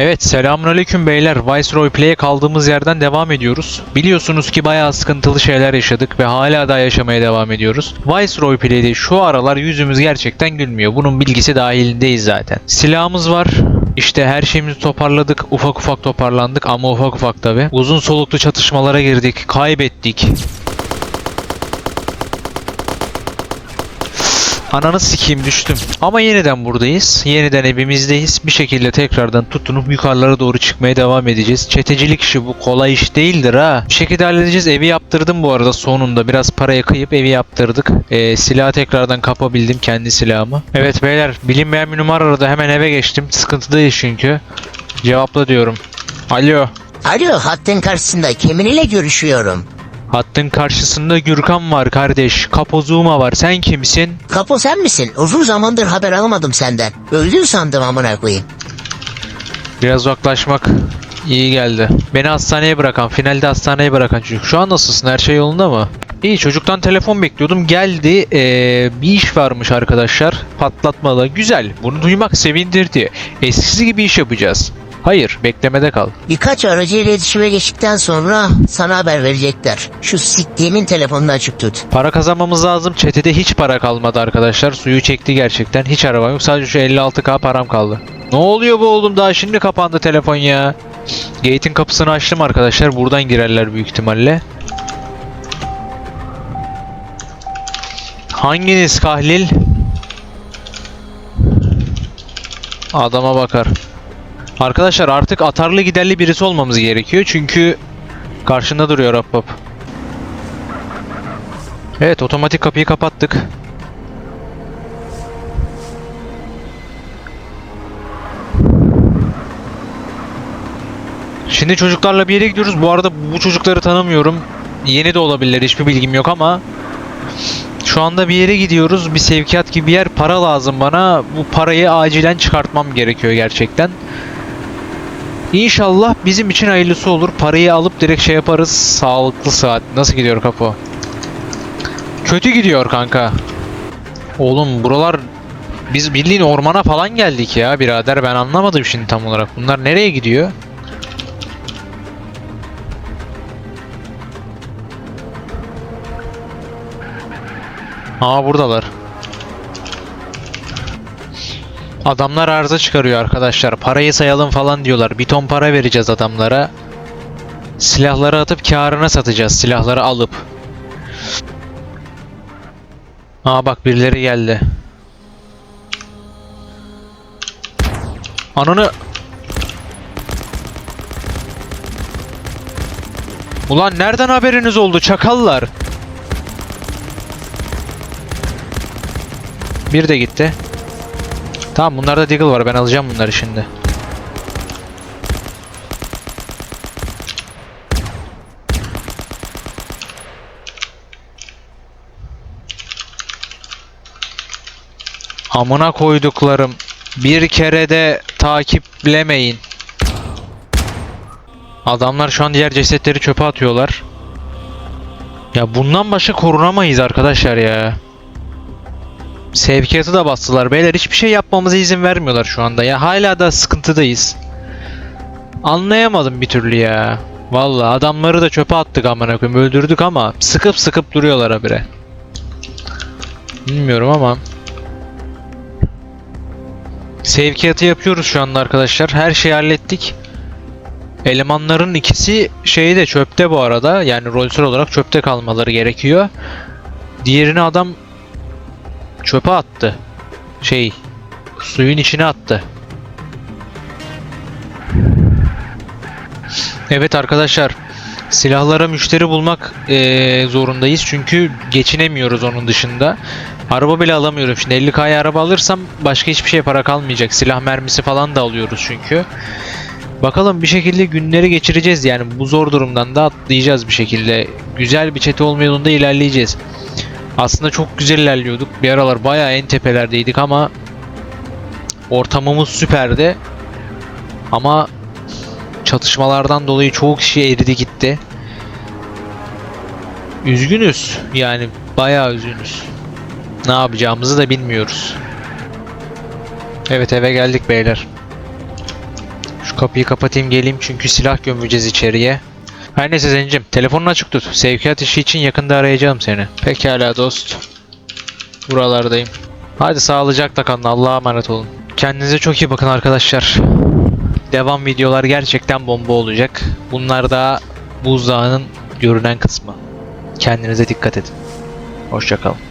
Evet selamünaleyküm beyler. Vice Roleplay'e kaldığımız yerden devam ediyoruz. Biliyorsunuz ki bayağı sıkıntılı şeyler yaşadık ve hala da yaşamaya devam ediyoruz. Vice Roleplay'de şu aralar yüzümüz gerçekten gülmüyor. Bunun bilgisi dahilindeyiz zaten. Silahımız var. İşte her şeyimizi toparladık. Ufak ufak toparlandık ama ufak ufak tabi. Uzun soluklu çatışmalara girdik. Kaybettik. Ananı sikeyim düştüm. Ama yeniden buradayız. Yeniden evimizdeyiz. Bir şekilde tekrardan tutunup yukarılara doğru çıkmaya devam edeceğiz. Çetecilik işi bu kolay iş değildir ha. Bir şekilde halledeceğiz. Evi yaptırdım bu arada sonunda. Biraz paraya kıyıp evi yaptırdık. Ee, silahı tekrardan kapabildim kendi silahımı. Evet beyler bilinmeyen bir numara aradı. Hemen eve geçtim. Sıkıntıdayız çünkü. Cevapla diyorum. Alo. Alo hattın karşısında kiminle görüşüyorum? Hattın karşısında Gürkan var kardeş. Kapozuma var. Sen kimsin? Kapo sen misin? Uzun zamandır haber alamadım senden. Öldün sandım amına koyayım. Biraz uzaklaşmak iyi geldi. Beni hastaneye bırakan, finalde hastaneye bırakan çocuk. Şu an nasılsın? Her şey yolunda mı? İyi çocuktan telefon bekliyordum. Geldi. Ee, bir iş varmış arkadaşlar. Patlatmalı. Güzel. Bunu duymak sevindirdi. Eskisi gibi iş yapacağız. Hayır, beklemede kal. Birkaç aracı iletişime geçtikten sonra sana haber verecekler. Şu siktiğimin telefonunu açık tut. Para kazanmamız lazım. Çetede hiç para kalmadı arkadaşlar. Suyu çekti gerçekten. Hiç araba yok. Sadece şu 56k param kaldı. Ne oluyor bu oğlum? Daha şimdi kapandı telefon ya. Gate'in kapısını açtım arkadaşlar. Buradan girerler büyük ihtimalle. Hanginiz Kahlil? Adama bakar. Arkadaşlar artık atarlı giderli birisi olmamız gerekiyor. Çünkü karşında duruyor hop. Evet otomatik kapıyı kapattık. Şimdi çocuklarla bir yere gidiyoruz. Bu arada bu çocukları tanımıyorum. Yeni de olabilirler hiçbir bilgim yok ama şu anda bir yere gidiyoruz. Bir sevkiyat gibi bir yer. Para lazım bana. Bu parayı acilen çıkartmam gerekiyor gerçekten. İnşallah bizim için hayırlısı olur. Parayı alıp direkt şey yaparız. Sağlıklı saat. Nasıl gidiyor kapı? Kötü gidiyor kanka. Oğlum buralar biz bildiğin ormana falan geldik ya birader ben anlamadım şimdi tam olarak. Bunlar nereye gidiyor? Aa buradalar. Adamlar arıza çıkarıyor arkadaşlar. Parayı sayalım falan diyorlar. Bir ton para vereceğiz adamlara. Silahları atıp karına satacağız. Silahları alıp. Aa bak birileri geldi. Ananı... Ulan nereden haberiniz oldu çakallar? Bir de gitti. Tamam bunlarda Deagle var ben alacağım bunları şimdi. Amına koyduklarım. Bir kere de takiplemeyin. Adamlar şu an diğer cesetleri çöpe atıyorlar. Ya bundan başka korunamayız arkadaşlar ya. Sevkiyatı da bastılar beyler. Hiçbir şey yapmamıza izin vermiyorlar şu anda. Ya hala da sıkıntıdayız. Anlayamadım bir türlü ya. Vallahi adamları da çöpe attık amına koyayım. Öldürdük ama sıkıp sıkıp duruyorlar habire. Bilmiyorum ama Sevkiyatı yapıyoruz şu anda arkadaşlar. Her şeyi hallettik. Elemanların ikisi şeyde çöpte bu arada. Yani rolsel olarak çöpte kalmaları gerekiyor. Diğerini adam çöpe attı. Şey suyun içine attı. Evet arkadaşlar silahlara müşteri bulmak eee, zorundayız çünkü geçinemiyoruz onun dışında. Araba bile alamıyorum şimdi 50k'ya araba alırsam başka hiçbir şey para kalmayacak. Silah mermisi falan da alıyoruz çünkü. Bakalım bir şekilde günleri geçireceğiz yani bu zor durumdan da atlayacağız bir şekilde. Güzel bir çete olma yolunda ilerleyeceğiz. Aslında çok güzel ilerliyorduk. Bir aralar bayağı en tepelerdeydik ama ortamımız süperdi. Ama çatışmalardan dolayı çoğu kişi eridi gitti. Üzgünüz. Yani bayağı üzgünüz. Ne yapacağımızı da bilmiyoruz. Evet eve geldik beyler. Şu Kapıyı kapatayım geleyim çünkü silah gömeceğiz içeriye. Her neyse Zencim telefonunu açık tut. Sevkiyat işi için yakında arayacağım seni. Pekala dost. Buralardayım. Hadi sağlıcakla kalın Allah'a emanet olun. Kendinize çok iyi bakın arkadaşlar. Devam videolar gerçekten bomba olacak. Bunlar da buzdağının görünen kısmı. Kendinize dikkat edin. Hoşçakalın.